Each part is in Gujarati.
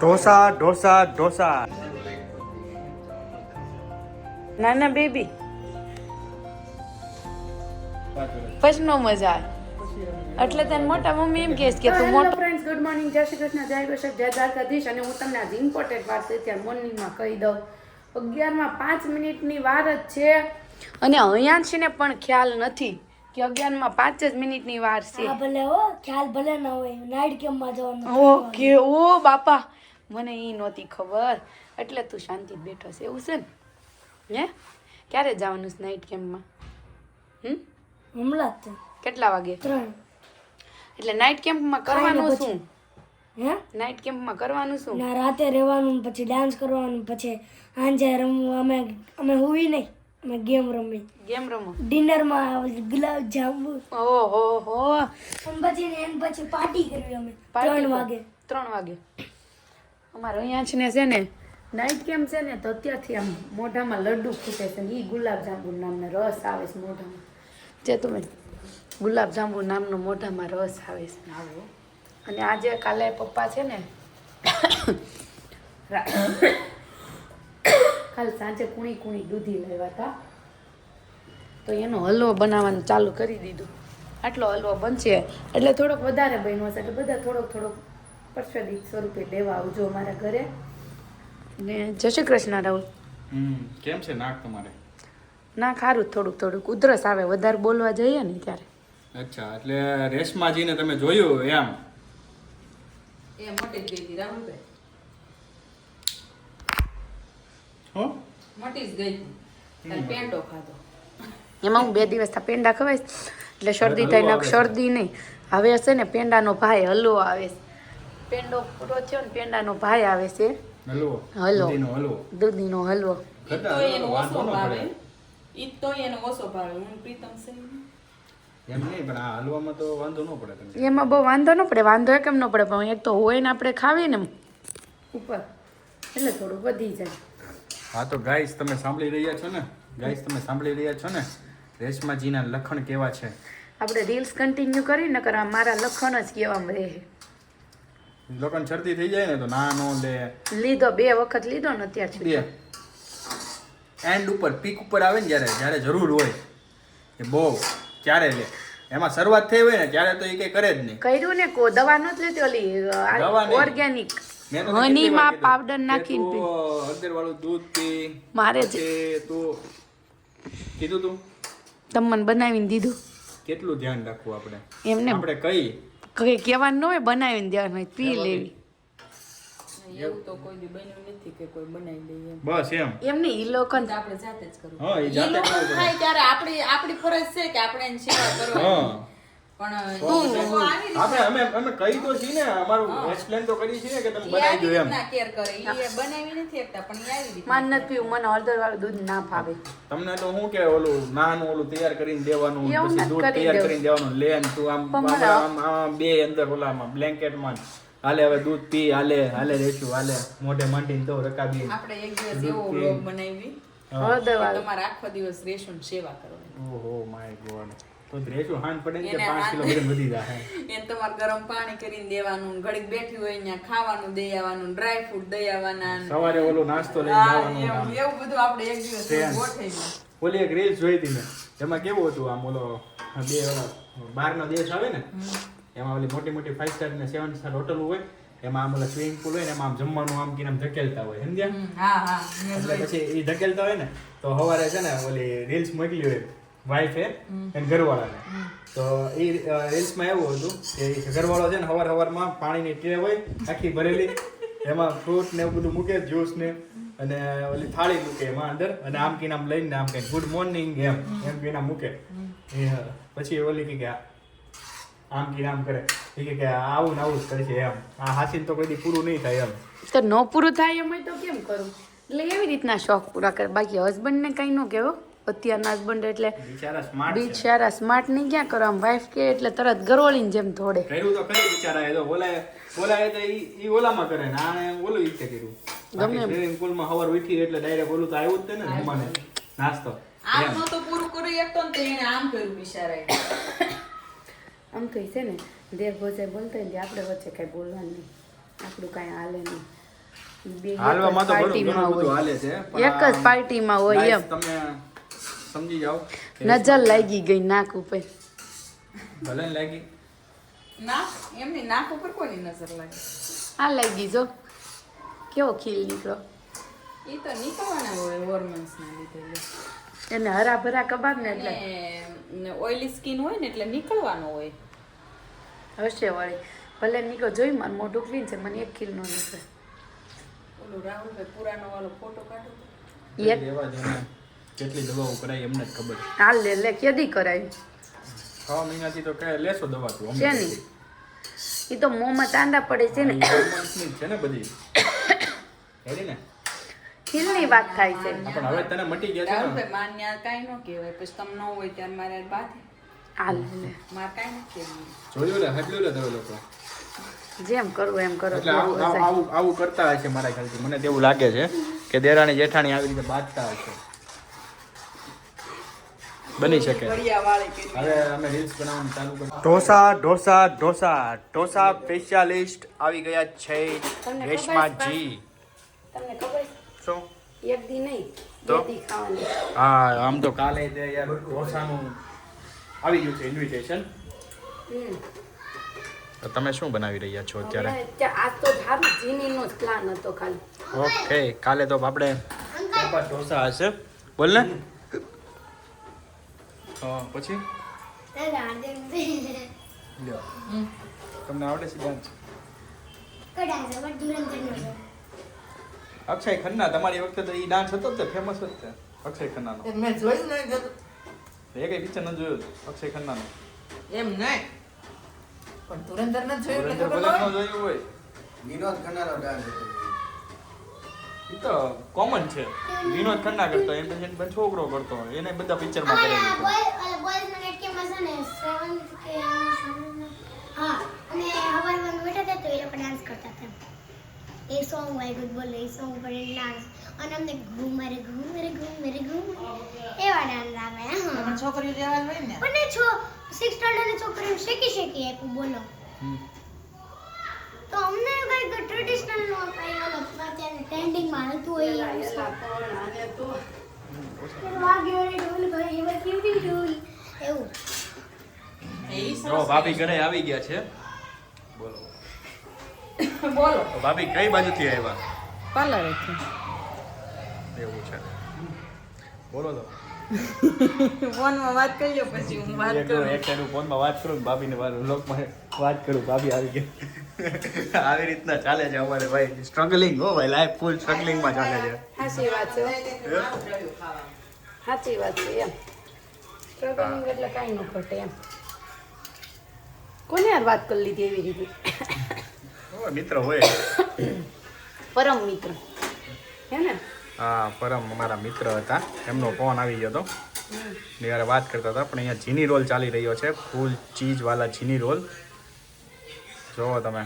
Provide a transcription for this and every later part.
ઢોસા ઢોસા ઢોસા. નાના બેબી. પછી નો મજા આવે. એટલે તને મોટા મમ્મી એમ કહેશ કે તું મોટો ફ્રેન્ડ્સ ગુડ મોર્નિંગ જય શ્રી કૃષ્ણ જય કૃષ્ણ જય દ્વારકાધીશ. અને હું તમને આજે ઇમ્પોર્ટન્ટ વાત છે ત્યારે મોર્નિંગમાં કહી દઉં. અગિયારમાં પાંચ મિનિટની વાર જ છે. અને અહીંયા છે ને પણ ખ્યાલ નથી કે અગિયારમાં પાંચ જ મિનિટની વાર છે. ભલે હો ખ્યાલ ભલે ના હોય. નાઇટ કેમ્પમાં જવાનું? ઓકે ઓ બાપા. મને એ નહોતી ખબર. એટલે તું શાંતિ બેઠો છે. એવું છે ને? હે? ક્યારે જવાનું છે નાઇટ કેમ્પમાં હમ? હમણાં કેટલા વાગે? ત્રણ. એટલે નાઇટ કેમ્પમાં કરવાનું શું? હે? નાઇટ કેમ્પમાં કરવાનું શું? ના રાતે રહેવાનું પછી ડાન્સ કરવાનું પછી સાંજે રમવું. અમે અમે હોવી નહીં. અમે ગેમ રમી ગેમ રમો? ડિનરમાં ગુલાબ જાંબુ. ઓહો હો. પછી એમ પછી પાર્ટી કરવી અમે. ત્રણ વાગે. ત્રણ વાગે? અમારે અહીંયા છે ને છે ને નાઇટ કેમ છે ને તો અત્યારથી આમ મોઢામાં લડ્ડુ ફૂટે છે ને એ ગુલાબ જાંબુ નામનો રસ આવે છે મોઢામાં. જે તમે ગુલાબ જાંબુ નામનો મોઢામાં રસ આવે છે. આવો. અને આજે કાલે પપ્પા છે ને કાલ સાંજે કુણી કુણી દૂધી લાવ્યા હતા. તો એનો હલવો બનાવવાનું ચાલુ કરી દીધું. આટલો હલવો બનશે. એટલે થોડોક વધારે બન્યો હશે એટલે બધા થોડોક થોડોક પ્રસાદી સ્વરૂપે દેવા આવજો અમારા ઘરે. ને જય શ્રી કૃષ્ણ રાહુલ. કેમ છે નાક તમારે? ના ખારું થોડુંક થોડુંક. ઉધરસ આવે વધારે બોલવા જઈએ ને ત્યારે. અચ્છા એટલે રેશમાજીને તમે જોયું એમ? એ મોટી જ ગઈ રાહુલભાઈ. હો? મોટી જ ગઈ પેંડો ખાધો. એમાં હું બે દિવસ થા પેંડા ખવાઈશ. એટલે શરદી થાય ને શરદી નહીં. હવે હશે ને પેંડાનો ભાઈ હલવો આવે છે. પેંડો પૂરો થયો ને પેંડાનો ભાઈ આવે છે. હલવો. હલવો. દૂધીનો હલવો. તો એનો હલવો ઓછો ભાવે. પડે. ઈ તો એનો ઓછો ભાવે. હું પ્રીતમ સિંહ એમ નહીં પણ આ હલવામાં તો વાંધો ન પડે તમને. એમાં બહુ વાંધો ન પડે વાંધો કેમ ન પડે પણ એક તો હોય ને આપણે ખાવીએ ને ઉપર. એટલે થોડું વધી જાય. હા તો ગાઈસ તમે સાંભળી રહ્યા છો ને? ગાઈસ તમે સાંભળી રહ્યા છો ને? રેશમાજીના લખણ કેવા છે? આપણે રીલ્સ કન્ટિન્યુ કરી ને કરવા મારા લખણ જ કહેવામાં રહે લોકોને શરદી થઈ જાય ને તો ના નો લે. લીધો બે વખત લીધો ને અત્યાર સુધી. બે. એન્ડ ઉપર પીક ઉપર આવે ને જ્યારે જ્યારે જરૂર હોય એ બહુ ત્યારે લે. એમાં શરૂઆત થઈ હોય ને ત્યારે તો એ કઈ કરે જ નહીં. કર્યું ને કો દવા નહોતી લેતી ઓલી દવા નહીં. ઓર્ગેનિક હનીમાં પાવડર નાખીને પી. હળદર વાળું દૂધ પી મારે છે તું કીધું તું? તમને બનાવીને દીધું. કેટલું ધ્યાન રાખવું આપણે? એમને આપણે કઈ? કઈ કહેવાનું ન હોય બનાવીને દેવાનું હોય પી લેવી. એવું તો કોઈ દી બન્યું નથી કે કોઈ બનાવી દે એમ. બસ એમ. એમને ઈ લોકો આપણે જાતે જ કરવું. હા એ ઈ જાતે થાય ત્યારે આપણી આપણી ફરજ છે કે આપણે એની સેવા કરવાની. હા પણ આપણે અમે અમે કહી તો છીએ ને અમારું એક્સપ્લેન તો કરી છીએ કે તમે બનાવી દો એમ. રીતના કેર કરે એ બનાવી નથી શકતા પણ ઈ આવી રીતે માન નથી પીવું મને હળદર વાળું દૂધ ના ભાવે તમને તો શું કે ઓલું નાનું ઓલું તૈયાર કરીને દેવાનું પછી દૂધ તૈયાર કરીને દેવાનું. લે ને તું આમ આમ આમ બે અંદર ઓલામાં બ્લેન્કેટમાં હાલે હવે દૂધ પી હાલે હાલે રેશું હાલે. મોઢે માંડીને તો રકાબી. આપણે એક દિવસ એવો વ્લોગ બનાવી. હળદર વાળું. તમારે આખો દિવસ રેશું સેવા કરવાની. ઓહો માય ગોડ. તો રેશું હાંજ પડે ને કે એને કિલો વજન વધી જાય. એને તમારે ગરમ પાણી કરીને દેવાનું ઘડીક બેઠી હોય ત્યાં ખાવાનું દઈ આવવાનું ડ્રાય ફ્રૂટ દઈ આવવાના સવારે ઓલો નાસ્તો લઈને હા, એવું બધું આપણે એક દિવસ ટ્રેન. ઓલી એક રીલ્સ જોઈ હતી મેં. એમાં કેવું હતું આમ ઓલો બે બહારનો દેશ આવે ને એમાં ઓલી મોટી મોટી ફાઈવ સ્ટાર ને સેવન સ્ટાર હોટલ હોય એમાં આમ ઓલા સ્વિમિંગ પુલ હોય ને એમાં આમ જમવાનું આમ કીને આમ ધકેલતા હોય સમજ્યા? એટલે પછી એ ધકેલતા હોય ને તો સવારે છે ને ઓલી રીલ્સ મોકલી હોય. વાઈફે એને ઘરવાળાને. તો એ રીલ્સમાં એવું હતું કે ઘરવાળો છે ને સવાર સવારમાં પાણીની ટ્રે હોય આખી ભરેલી એમાં ફ્રૂટ ને એવું બધું મૂકે જ્યુસ ને અને ઓલી થાળી મૂકે એમાં અંદર અને આમ કીને આમ લઈને આમ કે ગુડ મોર્નિંગ એમ એમ કીને મૂકે. એ પછી ઓલી કે કે આ આમ કીને આમ કરે. એ કે કે આવું ને આવું જ કરશે એમ. આ હાસીન તો કોઈ દી પૂરું નહીં થાય એમ. તો ન પૂરું થાય એમ તો કેમ કરું? એટલે એવી રીતના શોખ પૂરા કરે. બાકી હસબન્ડને કંઈ ન કહેવો. અત્યારના હસબન્ડ એટલે બિચારા સ્માર્ટ છે. બિચારા સ્માર્ટ નહીં ક્યાં કરો આમ વાઈફ કે એટલે તરત ગરોળીને જેમ થોડે કર્યું તો કર્યું બિચારા એ તો ઓલા ઓલા એ તો ઈ ઈ ઓલામાં કરે. ને આને ઓલું ઈચ્છે કર્યું. બાકી સ્વિમિંગ પુલમાં હવાર ઉઠી એટલે ડાયરેક્ટ ઓલું તો આવ્યું જ તે ને નાસ્તો. આમ પૂરું કરી તો એને આમ કર્યું બિચારાએ. આમ તો છે ને દેર ભોજાઈ બોલતા હોય આપણે વચ્ચે કાંઈ બોલવાનું નહીં. આપણું કાંઈ હાલે નહીં. હાલવામાં તો ઘણું બધું હોય. હાલે છે એક જ પાર્ટીમાં હોય એમ. તમે સમજી જાઓ. નજર લાગી ગઈ નાક ઉપર. ભલે લાગી. નાક એમની નાક ઉપર કોની નજર લાગી? આ લાગી જો. કેવો ખીલ નીકળો. એ તો નીકળવાના હોય હોર્મોન્સ ના લીધે એને હરા ભરા કબાબ ને એટલે. ને ઓઇલી સ્કિન હોય ને એટલે નીકળવાનો હોય. હશે વળી. ભલે નીકળો જોઈ મને મોઢું ક્લીન છે મને એક ખીલ નો નીકળે. ઓલું રાહુલભાઈ પુરાનો વાળો ફોટો કાઢો એક. કેટલી દવાઓ કરાય એમને જ ખબર. હાલ લે લે કેદી કરાય. છ મહિનાથી તો કે લેશો દવા તું છે નહીં એ તો મોંમાં ચાંદા પડે છે ને. છે ને બધી. હેડી ને? ખીલની વાત થાય છે. પણ હવે તને મટી ગયા છે ને માન્ય કાંઈ ન કહેવાય. પછી તમ ન હોય ત્યારે મારે હારે બાથે હાલ લે. મારે કાઈ ન કહેવાય. જોયું લે હટલું લે તમે લોકો. જેમ કરવું એમ કરો. એટલે આવું આવું- આવું આવું કરતા હશે મારા ખ્યાલથી. મને તેવું લાગે છે કે દેરાણી જેઠાણી આવી રીતે બાંધતા હશે. બની શકે. હવે અમે રીલ્સ બનાવવાનું ચાલુ કરી ઢોસા ઢોસા ઢોસા. ઢોસા સ્પેશિયાલિસ્ટ આવી ગયા છે તમને ખબર રેશમાજી. તમને ખબર શું? છે? એક દી નહીં તો? હા આમ તો કાલે તે યાર ઢોસાનું આવી ગયું છે ઇન્વિટેશન તો તમે શું બનાવી રહ્યા છો અત્યારે? આજ તો ધારું જીનીનો જ પ્લાન હતો ખાલી. ઓકે કાલે તો આપણે ઢોસા હશે. બોલ ને. હા પછી? તમને આવડે છે ડાન્સ અક્ષય ખન્ના તમારી વખતે તો એ ડાન્સ હતો જ તે ફેમસ જ તે અક્ષય ખન્નાનો. મેં જોયું નહીં જતું. એ કઈ પિક્ચર ન જોયું અક્ષય ખન્નાનો. એમ નહીં. પણ ધુરંધર ન જોયું એટલે ખબર ભલે ન ન જોયું હોય. વિનોદ ખન્નાનો ડાન્સ હતો. એ તો કોમન છે. વિનોદ ખન્ના કરતો એમ પછી એનો છોકરો કરતો એને બધા પિક્ચરમાં કરેલું એ સોંગ વાગ્યું બોલે એ સોંગ પર ડાન્સ અને અમને ઘૂમ રે ઘૂમ રે ઘૂમ રે ઘૂમ એવા ડાન્સ આવે હા. છોકરીઓ જેવા હોય ને? પણ છો સિક્સ સ્ટાન્ડર્ડ છોકરીઓ શેકી શેકી આપ્યું બોલો. હમ. તો અમને કઈ ટ્રેડિશનલ નો કઈ ઓલો ટ્રેન્ડિંગ ટ્રેન્ડિંગમાં હતું એ એવું વાગ્યો રે ઢોલ ભાઈ એવા કેવી ઢોલ. એવું. ભાભી ઘરે આવી ગયા છે. બોલો. બોલો. તો ભાભી કઈ બાજુથી આવ્યા? પાર્લર એવું છે. બોલો તો. ફોનમાં વાત કરી લો પછી હું વાત કરું. એક સાઈડ ફોનમાં વાત કરું ભાભીને મારું લોકમાં વાત કરું ભાભી આવી ગયા. આવી રીતના ચાલે છે અમારે ભાઈ. સ્ટ્રગલિંગ હો ભાઈ લાઈફ ફૂલ સ્ટ્રગલિંગમાં ચાલે છે. સાચી વાત છે સાચી વાત છે એમ. સ્ટ્રગલિંગ એટલે કાંઈ ન ઘટે એમ. કોને યાર વાત કરી લીધી એવી રીતે? મિત્ર હોય. પરમ મિત્ર. હે ને? પરમ અમારા મિત્ર હતા. એમનો ફોન આવી ગયો હતો. ને વાત કરતા હતા પણ અહીંયા જીની રોલ ચાલી રહ્યો છે. ફૂલ ચીઝવાલા ઝીની રોલ. જોવો તમે.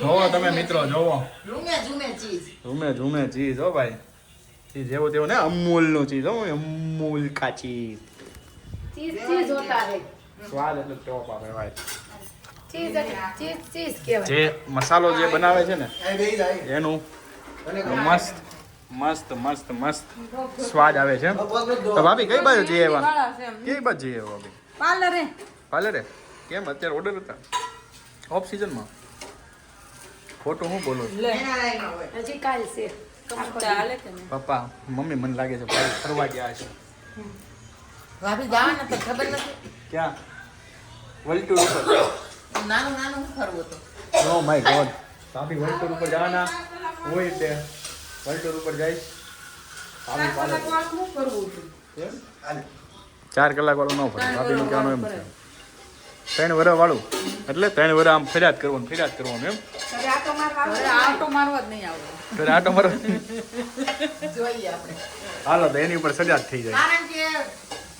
જોવો તમે મિત્રો જોવો. ઝૂમે ઝૂમે ચીઝ હો ભાઈ. ચીઝ જેવું તેવું ને અમૂલનું ચીઝ હો અમૂલ ચીઝ હે સ્વાદ એટલે ટોપ આવે ભાઈ. જે મસાલો જે બનાવે છે ને એ બેહી જાય. એનું મસ્ત મસ્ત મસ્ત મસ્ત. સ્વાદ આવે છે તો ભાભી કઈ બાજુ જઈએ એવા. કઈ બાજુ જઈએ ભાભી? પાર્લરે. પાર્લરે? કેમ? અત્યારે ઓર્ડર હતા. ઓફ સિઝનમાં ખોટું હું બોલું હજી કાલ છે. ચાલે કે નહીં? પપ્પા મમ્મી મને લાગે છે ભાઈ ફરવા ગયા છે ભાભી જવાના તો ખબર નથી. ક્યાં? વલટુર ઉપર. નાનું નાનું ફરવું તો. નો માય ગોડ ભાભી વલટુર ઉપર જવાના? હોય તે. વલટુર ઉપર જઈશ ભાભી? ચાર કલાક વાળું ન ફરે ભાભીનું કહેવાનું એમ છે. ત્રણ વરસ વાળું. એટલે ત્રણ વરસ આમ ફરિયાદ કરવાનું ફરિયાદ કરવાનું એમ. આટો મારવા જ નહીં આવડે. ત્યારે આટો મારો જોઈએ આપણે. હાલો તો એની ઉપર સજા થઈ જાય. કારણ કે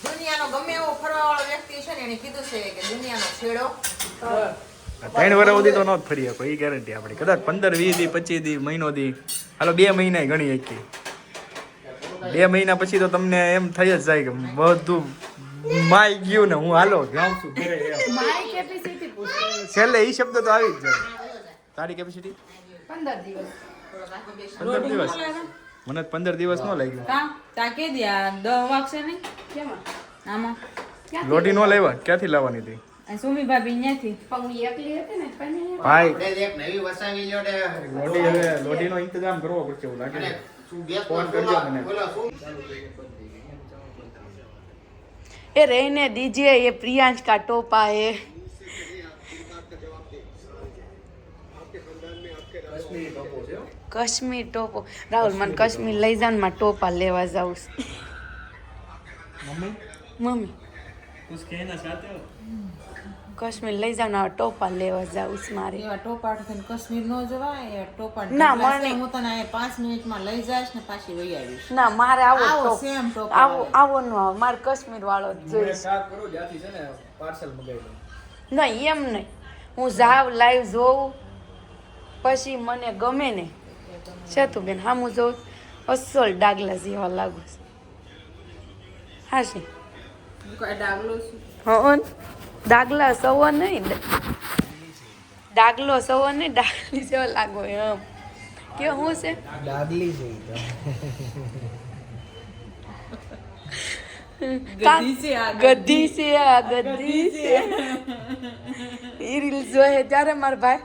દુનિયાનો ગમે એવો ફરવા વાળો વ્યક્તિ છે ને એને કીધું છે કે દુનિયાનો છેડો. ત્રણ વર્ષ સુધી તો ન જ ફરી શકો એ ગેરંટી આપણી. કદાચ પંદર વીસ દી પચીસ દી મહિનો દી. હાલો બે મહિના ગણી શકીએ બે મહિના પછી તો તમને એમ થઈ જ જાય કે બધું માય ગયું ને હું હાલો જાઉં છું ઘરે છેલ્લે એ શબ્દ તો આવી જ જાય. તારી કેપેસિટી પંદર દિવસ. પંદર દિવસ? મને પંદર દિવસ ન લાગ્યું. કા? તા કે દે આ દહ વાગશે નહીં કેમાં? આમાં. લોટી નો લેવા ક્યાંથી લાવવાની હતી? સુમી ભાભી ત્યાંથી પણ હું એકલી હતી ને પછી ભાઈ એક નવી વસાવી લ્યો ને લોટી હવે લોટીનો ઇંતજામ કરવો પડશે એવું લાગે છે. શું ગેસ ફોન કરજો મને. બોલો શું એ रहने दीजिए ये प्रियांश का टोपा है કાશ્મીર ટોપો રાહુલ મને કાશ્મીર લઈ જાવ ને મારે ટોપા લેવા જાઉં છે. મમ્મી મમ્મી હો કાશ્મીર લઈ જાવ ને આ ટોપા લેવા જાઉં છે મારે એવા ટોપા થઈને કાશ્મીર નો જવાય એ ટોપા ના, મને- હું તને આ પાંચ મિનિટમાં લઈ જાઈશ ને પાછી વહી આવીશ ના મારે આવો આવો ટોપ સેમ ટોપ આવો આવો નો આવો મારે કાશ્મીર વાળો જ જોઈએ કામ કરું જ્યાંથી છે ને પાર્સલ મગાવી ના નહીં એમ નહીં હું જાવ લાઈવ જોઉં પછી મને ગમે ને. છે તું બેન હા હું જોઉં અસલ ડાગલા જેવા લાગુ છું. હા છે કઈ ડાગલો છું? સવો નહીં ડાગલો સવો નહીં ડાગલી જેવો લાગો એમ. કે હું છે? ડાગલી છે ગધી છે આ ગધી. છે આ ગધી છે. એ રીલ જોયે ત્યારે મારા ભાઈ.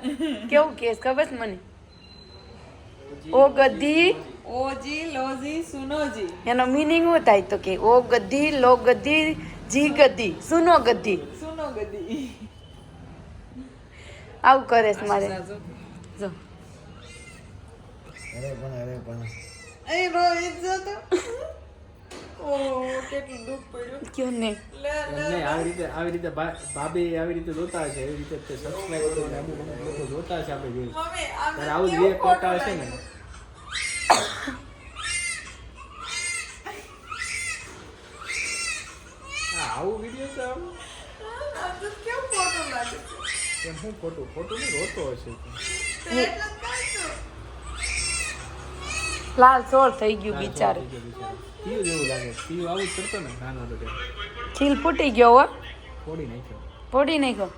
કેવું કેસ? ખબર છે મને? ઓ ગધી. ઓજી લોજી સુનોજી. એનો મિનિંગ શું થાય તો કે ઓ ગધી લો ગધી જી ગદી સુનો ગદ્દી. સુનો ગદી આવું કરે છે મારે. જો. અરે પણ અરે પણ. એ રોહિત જતો ઓ કેટલું દુઃખ પડ્યું. કયો ને? નહીં આવી રીતે આવી રીતે ભાભી આવી રીતે જોતા છે એવી રીતે તે સબસ્ક્રાઇબ કરીને અમુક અમુક લોકો જોતા છે આપણે ત્યારે આવું જે કોટા હશે ને? આવું વીડિયો છે આવું કેમ ફોટો લાગે કેમ હું ખોટું? ખોટું નહીં રોતો હશે. લાલ સોળ થઈ ગયું બિચારું. પીયું જેવું લાગે પીયું આવું જ કરતો ને નાનો હતો ખીલ ફૂટી ગયો હો. ફોડી નાખ્યો. ફોડી નાખ્યો.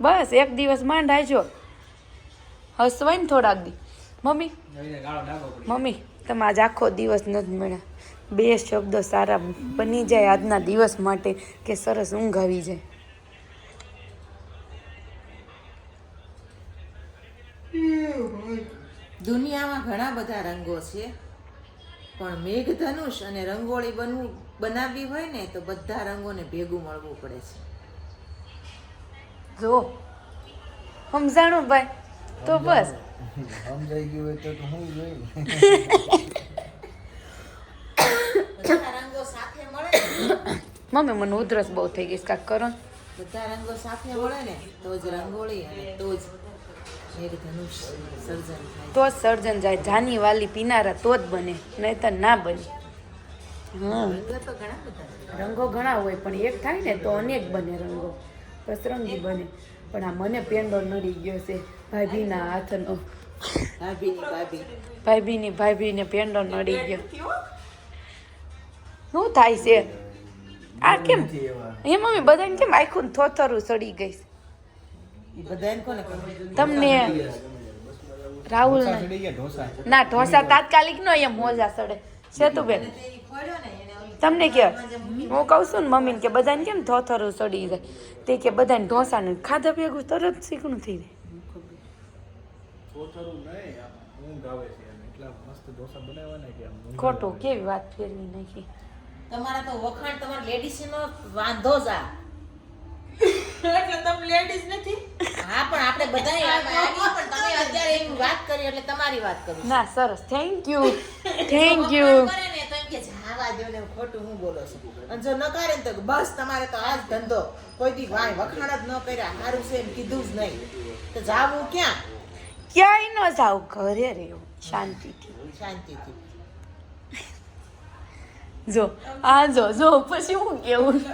બસ એક દિવસ માંડ આવજો હસવાય ને થોડાક દી. મમ્મી? મમ્મી તમે આજ આખો દિવસ નથી મળ્યા. બે શબ્દો સારા બની જાય આજના દિવસ માટે કે સરસ ઊંઘ આવી જાય દુનિયામાં ઘણા બધા રંગો છે પણ મેઘધનુષ અને રંગોળી બનવું બનાવવી હોય ને તો બધા રંગોને ભેગું મળવું પડે છે જો સમજાણું ભાઈ તો બસ સમજાઈ ગયું હોય તો તો હું જોઈ બધા રંગો સાથે મળે ને મમ્મી મને ઉધરસ બહુ થઈ ગઈ કાંક કરો ને. બધા રંગો સાથે મળે ને તો જ રંગોળી અને તો જ મેઘધનુષ સર્જન થાય. તો જ સર્જન જાય જાની વાલી પીનારા તો જ બને નહીં તો ના બને. રંગો તો ઘણા રંગો ઘણા હોય પણ એક થાય ને તો અનેક બને રંગો. પસરંગી બને. પણ આ મને પેંડો નડી ગયો છે ભાભીના હાથનો. ભાભીની ભાભી. ભાભીની ભાભીને પેંડો નડી ગયો. શું થાય છે? આ કેમ? એ મમ્મી બધાને કેમ આખું થોથરું સડી ગઈ? તમને રાહુલ ના ઢોસા તાત્કાલિક નો એમ મોજા સડે. સેતુબેન બેન તમને કે? હું કહું છું ને મમ્મીને કે બધાને કેમ થોથરું સડી જાય? તે કે બધાને ઢોસા ને ખાધા ભેગું તરત શીખણું થઈ જાય. ખોટું કેવી વાત ફેરવી નાખી. તમારા તો વખાણ તમારા લેડીઝનો વાંધો જ આ. એટલે તમે લેડીઝ નથી? હા પણ આપણે બધા પણ તમે અત્યારે એમ વાત કરી એટલે તમારી વાત કરું ના સરસ. થેન્ક યુ થેન્ક યુ કરે ને તો એમ કે જાવા દો ને ખોટું હું બોલો છું. અને જો નકારે ને તો બસ તમારે તો આ જ ધંધો. કોઈ દી વાય વખાણ જ ન કર્યા. સારું છે એમ કીધું જ નહીં. તો જાવું ક્યાં? ક્યાંય ન જાવ ઘરે રહેવું. શાંતિથી. શાંતિથી. જો આ જો જો પછી હું કેવું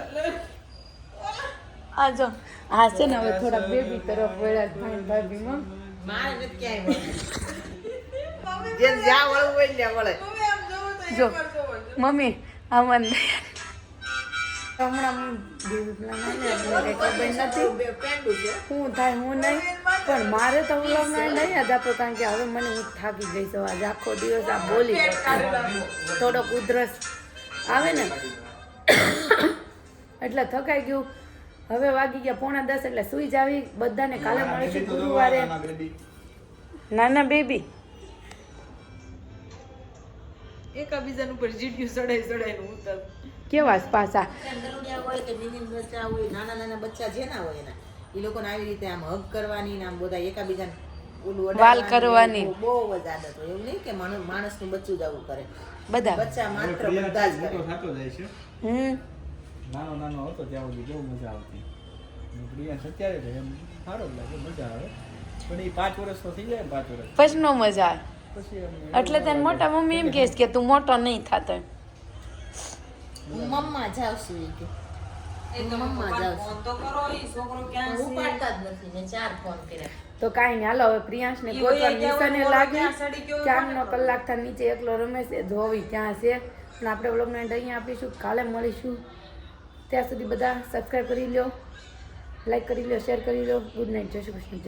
આ જો આ છે ને હવે થોડા બેબી તરફ વળ્યા ભાઈ ભાભીમાં મારે નથી ક્યાંય વળવું. જ્યાં વળવું હોય ત્યાં વળે મમ્મી આમ જોવો તો જો. મમ્મી આ મને હમણાં નથી બે પેન્ડું છે શું થાય હું નહીં પણ મારે તો વ્લોગમાં નહીં જ આપો કારણ કે હવે મને હું થાકી ગઈ છું આજે આખો દિવસ આ બોલી થોડોક ઉધરસ આવે ને? એટલે થકાઈ ગયું. હવે વાગી ગયા પોણા દસ એટલે સુઈ જાવી. બધાને કાલે મળીશું ગુરુવારે. નાના બેબી એકાબીજા ઉપર જીટ્યું સડાઈ સડાઈને ઉતર. કેવા પાછા? ગરુડિયા હોય કે મિની બચ્ચા હોય નાના નાના બચ્ચા જેના હોય એના. એ લોકોને આવી રીતે આમ હગ કરવાની ને આમ બધા એકાબીજાને ઓલું વાલ કરવાની. બહુ જ આદત હોય. એવું નહીં કે માણસ માણસનું બચ્ચું જ આવું કરે. બધા. બચ્ચા માત્ર બધા જ થતો જાય છે. હમ. નાનો નાનો હતો ત્યાં સુધી બહુ મજા આવતી. પ્રિયાંશ અત્યારે તો એમ સારો લાગે મજા આવે. પણ એ પાંચ વર્ષનો થઈ જાય પાંચ વર્ષ. પછી નો મજા આવે. એટલે તને મોટા મમ્મી એમ કહેશ કે તું મોટો નહીં થતો મમ્મા જાઉં છું કે. એ તો મમ્મા ફોન તો કરો એ છોકરો ક્યાં છે? ઉપાડતા જ નથી મેં ચાર ફોન કર્યા. તો કાંઈ નહીં. હાલો હવે પ્રિયાંશને ગોતવાની નિશાને લાગી. ચારનો કલાક થાય નીચે એકલો રમે છે ધોવી ક્યાં છે? અને આપણે બ્લોગને અહીંયા આપીશું કાલે મળીશું. ત્યાં સુધી બધા સબસ્ક્રાઈબ કરી લો લાઈક કરી લો શેર કરી લો ગુડ નાઇટ જય શ્રી કૃષ્ણ.